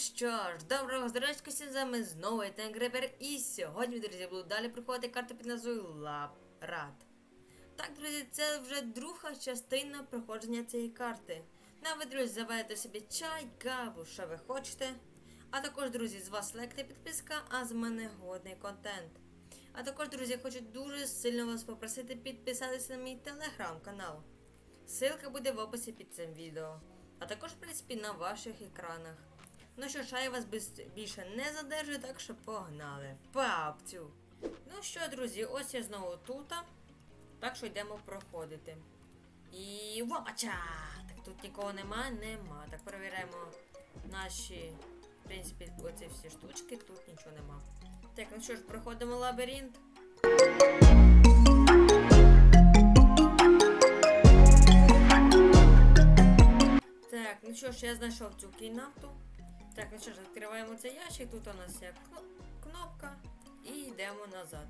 що ж, доброго здоров'ячка всім з вами знову я Тенгребер і сьогодні, друзі, буду далі проходити карту під назвою Лабрат. Так, друзі, це вже друга частина проходження цієї карти. На ви, друзі, заведете собі чай, каву, що ви хочете. А також, друзі, з вас лайк та підписка, а з мене годний контент. А також, друзі, хочу дуже сильно вас попросити підписатися на мій телеграм-канал. Ссылка буде в описі під цим відео. А також, в принципі, на ваших екранах. Ну що ж, а я вас більше не задержую, так що погнали. Папцю! Ну що, друзі, ось я знову тут. Так що йдемо проходити. І вопача! Так тут нікого нема, нема. Так перевіряємо наші, в принципі, оці всі штучки, тут нічого нема. Так, ну що ж, проходимо лабіринт. Так, ну що ж, я знайшов цю кімнату. Так, ну що ж, відкриваємо цей ящик. Тут у нас є кнопка. І йдемо назад.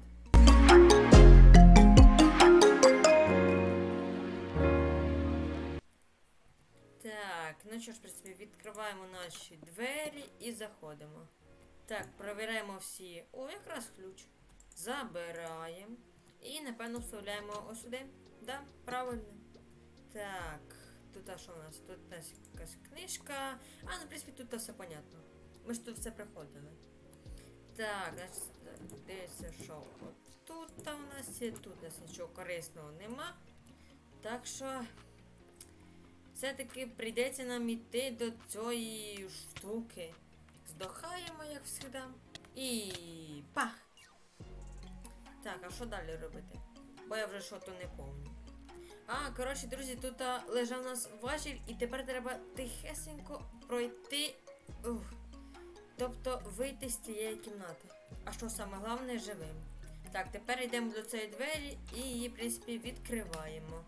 Так, ну що ж, в принципі, відкриваємо наші двері і заходимо. Так, провіряємо всі. О, якраз ключ. Забираємо. І, напевно, вставляємо ось сюди. Да, правильно. Так, тут що у нас? Тут у нас якась книжка. А, ну, в принципі, тут все понятно. Ми ж тут все приходили. Так, значить, дивіться, що от тут та у нас є, тут у нас нічого корисного нема. Так що все-таки прийдеться нам іти до цієї штуки. Здохаємо, як завжди. І пах! Так, а що далі робити? Бо я вже що-то не помню. А, коротше, друзі, тут а, лежав у нас важіль, і тепер треба тихесенько пройти. Ух. Тобто вийти з цієї кімнати. А що саме головне живим. Так, тепер йдемо до цієї двері і її, в принципі, відкриваємо.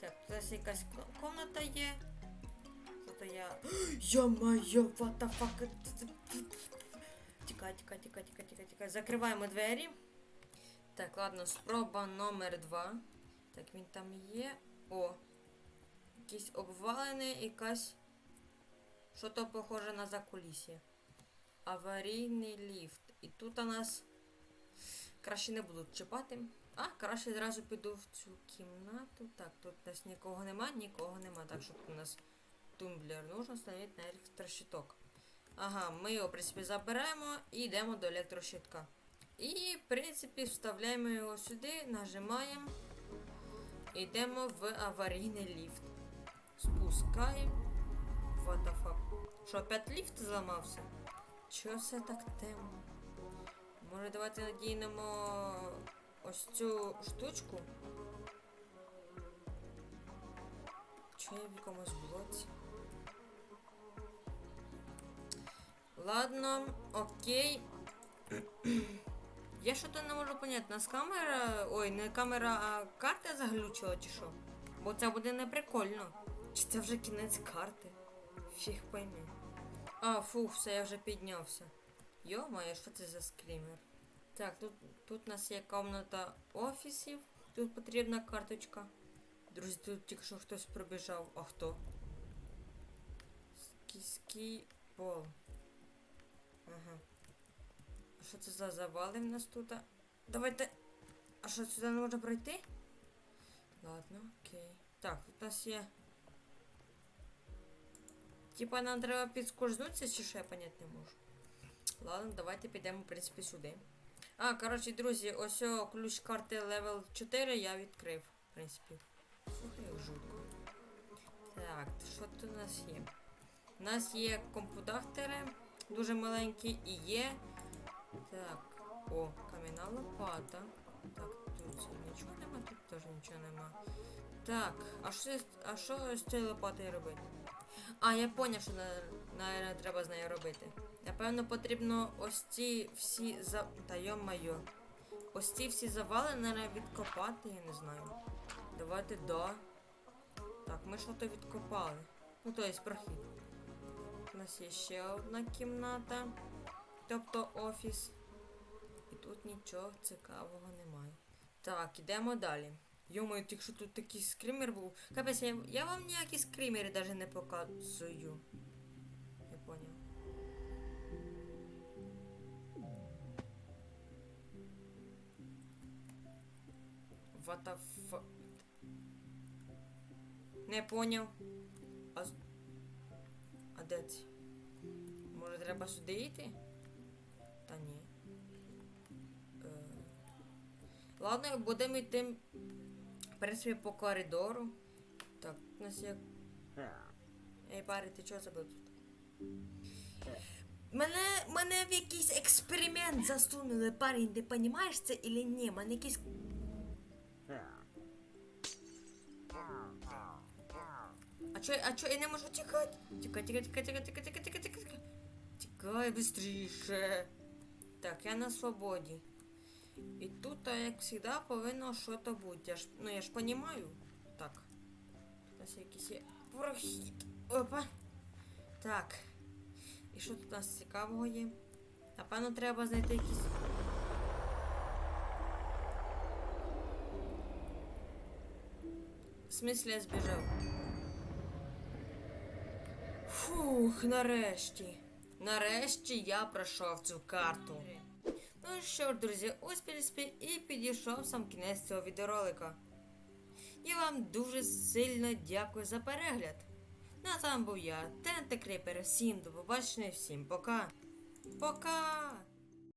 Так, тут якась ко- комната є. Тут я. Йо-моє, what the fuck? Тікай, тікай, тікай, тікай, тікай, тікай. Закриваємо двері. Так, ладно, спроба номер два. Так, він там є. О. Якийсь обвалений, якась. Що то похоже на закулісся. Аварійний ліфт. І тут у нас краще не будуть чіпати. А, краще зразу піду в цю кімнату. Так, тут у нас нікого нема, нікого нема. Так що тут у нас тумблер. Нужно встановити на електрощиток. Ага, ми його, в принципі, заберемо і йдемо до електрощитка. І, в принципі, вставляємо його сюди, нажимаємо. Йдемо в аварійний ліфт. Спускаємо. What the fuck? Що, опять ліфт зламався? Чого все так темно? Може давайте надійнемо ось цю штучку? Чи я в якомусь блоці? Ладно, окей. Я що-то не можу поняти, нас камера. Ой, не камера, а карта заглючила чи що? Бо це буде не прикольно. Чи це вже кінець карти? Фіг пойми. А, фух, все, я вже піднявся. Йо-моє, що це за скрімер? Так, тут, тут у нас є комната офісів. Тут потрібна карточка. Друзі, тут тільки що хтось пробіжав. А хто? Скіський пол. Ага. Що це за завали в нас тут? Давайте. А що сюди не можна пройти? Ладно, окей. Так, тут у нас є. Типа нам треба підскользнутися, чи що я понять не можу. Ладно, давайте підемо, в принципі, сюди. А, коротше, друзі, ось ключ карти левел 4 я відкрив, в принципі. Слухай, жутко. Так, що тут у нас є? У нас є компудактери, дуже маленькі, і є. О, кам'яна лопата. Так, тут нічого нема, тут теж нічого нема. Так, а що, а що з цією лопатою робити? А, я поняв, що на- наверно, треба з нею робити. Напевно, потрібно ось ці всі за. Та йо-майо. Ось ці всі завали, наверное, відкопати, я не знаю. Давайте да. Так, ми що то відкопали. Ну, то є прохід. У нас є ще одна кімната. Тобто офіс тут нічого цікавого немає. Так, ідемо далі. Йомаю, якщо тут такий скример був. Капець, я, я вам ніякі скримери навіть не показую. Я поняв. What? Не поняв. А А де ці? Може треба сюди йти? Та ні. Ладно, будемо йти, в принципі, по коридору. Так, у нас є. Ей, пари, ти чого забив тут? Мене мене в якийсь експеримент засунули, парень, ти розумієш це чи ні? Мене якийсь. А чо, а чо, я не можу тікати? Тікай, тікай, тікай, тікай, тікай, тікай, тікай, тікай. Тікай быстріше. Так, я на свободі. І тут, як завжди, повинно щось бути. Я ж, ну я ж розумію. Так. Нас якийсь є прохід. Опа. Так. І що тут у нас цікавого є? Напевно, треба знайти якісь. В смислі я збіжав. Фух, нарешті. Нарешті я пройшов цю карту. Ну що ж, друзі, ось принципі і підійшов сам кінець цього відеоролика. Я вам дуже сильно дякую за перегляд. Ну а вами був я, Тенте Кріпер. Всім до побачення, всім пока. Пока!